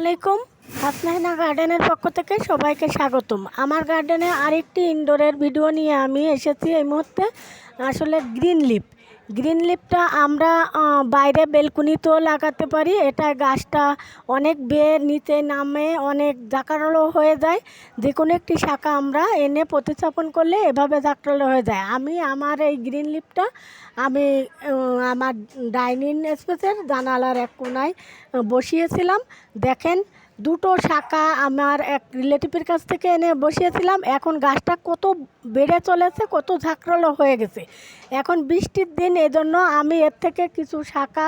আলাইকুম। হাসনাহিনা গার্ডেনের পক্ষ থেকে সবাইকে স্বাগতম। আমার গার্ডেনে আরেকটি ইনডোরের ভিডিও নিয়ে আমি এসেছি এই মুহূর্তে। আসলে গ্রিন লিপ গ্রিন লিপটা আমরা বাইরে বেলকুনিতেও লাগাতে পারি। এটা গাছটা অনেক বের নিচে নামে অনেক জাকারলো হয়ে যায়। যে কোনো একটি শাখা আমরা এনে প্রতিস্থাপন করলে এভাবে জাকারলো হয়ে যায়। আমি আমার এই গ্রিন লিপটা আমি আমার ডাইনিং স্পেসের জানালার এক কোনায় বসিয়েছিলাম। দেখেন দুটো শাখা আমার এক রিলেটিভের কাছ থেকে এনে বসিয়েছিলাম। এখন গাছটা কত বেড়ে চলেছে, কত ঝাঁকড়ালো হয়ে গেছে। এখন বৃষ্টির দিন, এজন্য আমি এর থেকে কিছু শাখা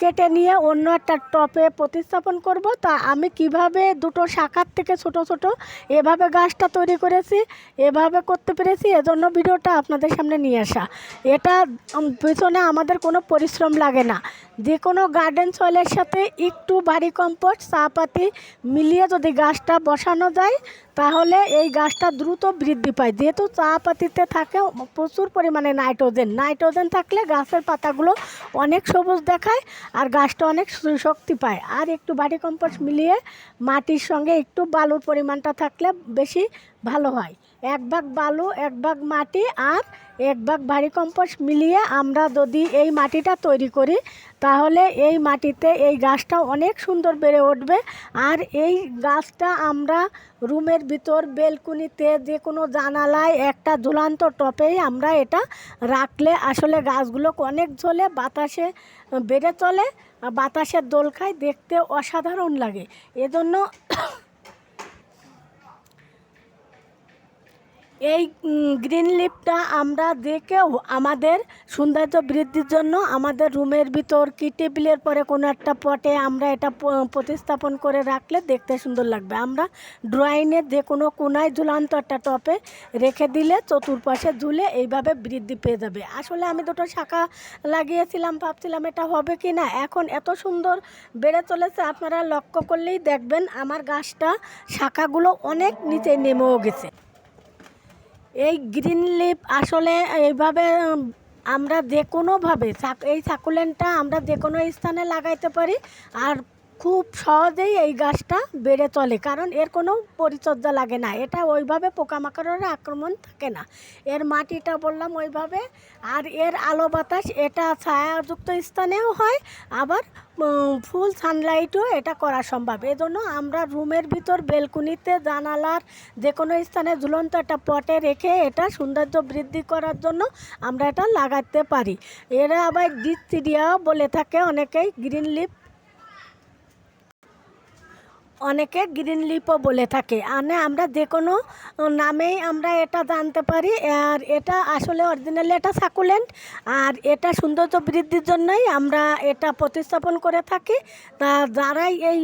কেটে নিয়ে অন্য একটা টপে প্রতিস্থাপন করব। তা আমি কীভাবে দুটো শাখার থেকে ছোট ছোট এভাবে গাছটা তৈরি করেছি, এভাবে করতে পেরেছি, এজন্য ভিডিওটা আপনাদের সামনে নিয়ে আসা। এটা পিছনে আমাদের কোনো পরিশ্রম লাগে না। যে কোনো গার্ডেন সয়েলের সাথে একটু বাড়ি কম্পোস্ট চাপাতি মিলিয়ে যদি গাছটা বসানো যায় তাহলে এই গাছটা দ্রুত বৃদ্ধি পায়। যেহেতু চা পাতিতে থাকে, প্রচুর পরিমাণে নাইট্রোজেন। নাইট্রোজেন থাকলে গাছের পাতাগুলো অনেক সবুজ দেখায় আর গাছটা অনেক শক্তি পায়। আর একটু বাড়ি কম্পোস্ট মিলিয়ে মাটির সঙ্গে একটু বালুর পরিমাণটা থাকলে বেশি ভালো হয়। এক ভাগ বালু, এক ভাগ মাটি আর এক ভাগ ভারী কম্পোস্ট মিলিয়ে আমরা যদি এই মাটিটা তৈরি করি, তাহলে এই মাটিতে এই গাছটা অনেক সুন্দর বেড়ে উঠবে। আর এই গাছটা আমরা রুমের ভিতর, বেলকুনিতে যে কোনো জানালায় একটা ঝুলান্ত টপেই আমরা এটা রাখলে আসলে গাছগুলো অনেক ঝোলে, বাতাসে বেড়ে চলে বাতাসের দোল খায় দেখতে অসাধারণ লাগে। এজন্য এই গ্রিন লিপটা আমরা কেউ আমাদের সৌন্দর্য বৃদ্ধির জন্য আমাদের রুমের ভিতর কি টেবিলের পরে কোনো একটা পটে আমরা এটা প্রতিস্থাপন করে রাখলে দেখতে সুন্দর লাগবে। আমরা ড্রয়িংয়ের যে কোনো কোনায় ঝুলান্ত একটা টপে রেখে দিলে চতুর্পাশে ঝুলে এইভাবে বৃদ্ধি পেয়ে যাবে। আসলে আমি দুটো শাখা লাগিয়েছিলাম, ভাবছিলাম এটা হবে কি না? এখন এত সুন্দর বেড়ে চলেছে, আপনারা লক্ষ্য করলেই দেখবেন আমার গাছটা শাখাগুলো অনেক নিচে নেমেও গেছে। এই গ্রিন লিফ আসলে এইভাবে আমরা যে কোনোভাবে এই সাকুলেন্টটা আমরা যে কোনো স্থানে লাগাইতে পারি। আর খুব সহজেই এই গাছটা বেড়ে চলে, কারণ এর কোনো পরিচর্যা লাগে না। এটা ওইভাবে পোকামাকড়ের আক্রমণ থাকে না। এর মাটিটা বললাম ওইভাবে, আর এর আলো বাতাস এটা ছায়াযুক্ত স্থানেও হয়, আবার ফুল সানলাইটও এটা করা সম্ভব। এজন্য আমরা রুমের ভিতর বেলকুনিতে, জানালার যে কোনো স্থানে ঝুলন্ত একটা পটে রেখে এটা সৌন্দর্য বৃদ্ধি করার জন্য আমরা এটা লাগাতে পারি। এরা আবার ডিসিডিয়াও বলে থাকে, অনেকেই গ্রিন লিপ অনেকে গ্রিন লিপও বলে থাকে। মানে আমরা যে কোনো নামেই আমরা এটা জানতে পারি। আর এটা আসলে অরিজিনালি এটা সাকুলেন্ট আর এটা সৌন্দর্য বৃদ্ধির জন্যই আমরা এটা প্রতিস্থাপন করে থাকি। তা যারাই এই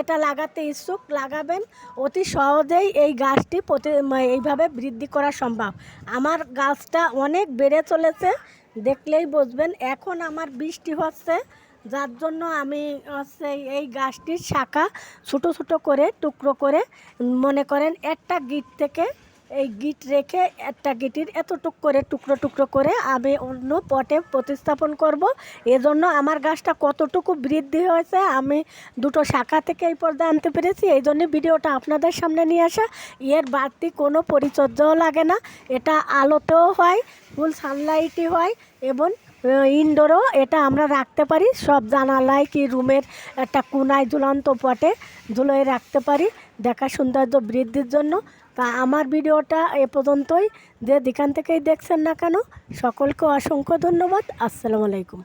এটা লাগাতে ইচ্ছুক, লাগাবেন, অতি সহজেই এই গাছটি প্রতি এইভাবে বৃদ্ধি করা সম্ভব। আমার গাছটা অনেক বেড়ে চলেছে, দেখলেই বুঝবেন। এখন আমার বৃষ্টি হচ্ছে। যার জন্য আমি, হচ্ছে এই গাছটির শাখা ছোটো ছোটো করে, টুকরো করে, মনে করেন একটা গিট থেকে এই গিট রেখে একটা গিটির এতটুক করে, টুকরো টুকরো করে আমি অন্য পটে প্রতিস্থাপন করব। এজন্য আমার গাছটা কতটুকু বৃদ্ধি হয়েছে আমি দুটো শাখা থেকে এই পর্যায়ে আনতে পেরেছি। এই জন্য ভিডিওটা আপনাদের সামনে নিয়ে আসা। এর বাড়তি কোনো পরিচর্যাও লাগে না। এটা আলোতেও হয়, ফুল সানলাইটই হয় এবং ইনডোরও এটা আমরা রাখতে পারি। সব জানালায় কি রুমের একটা কোনায় ঝুলন্ত পটে ঝুলোয় রাখতে পারি দেখা সৌন্দর্য বৃদ্ধির জন্য। তা আমার ভিডিওটা এ পর্যন্তই। যে যেখান থেকেই দেখছেন না কেন, সকলকে অসংখ্য ধন্যবাদ। আসসালামু আলাইকুম।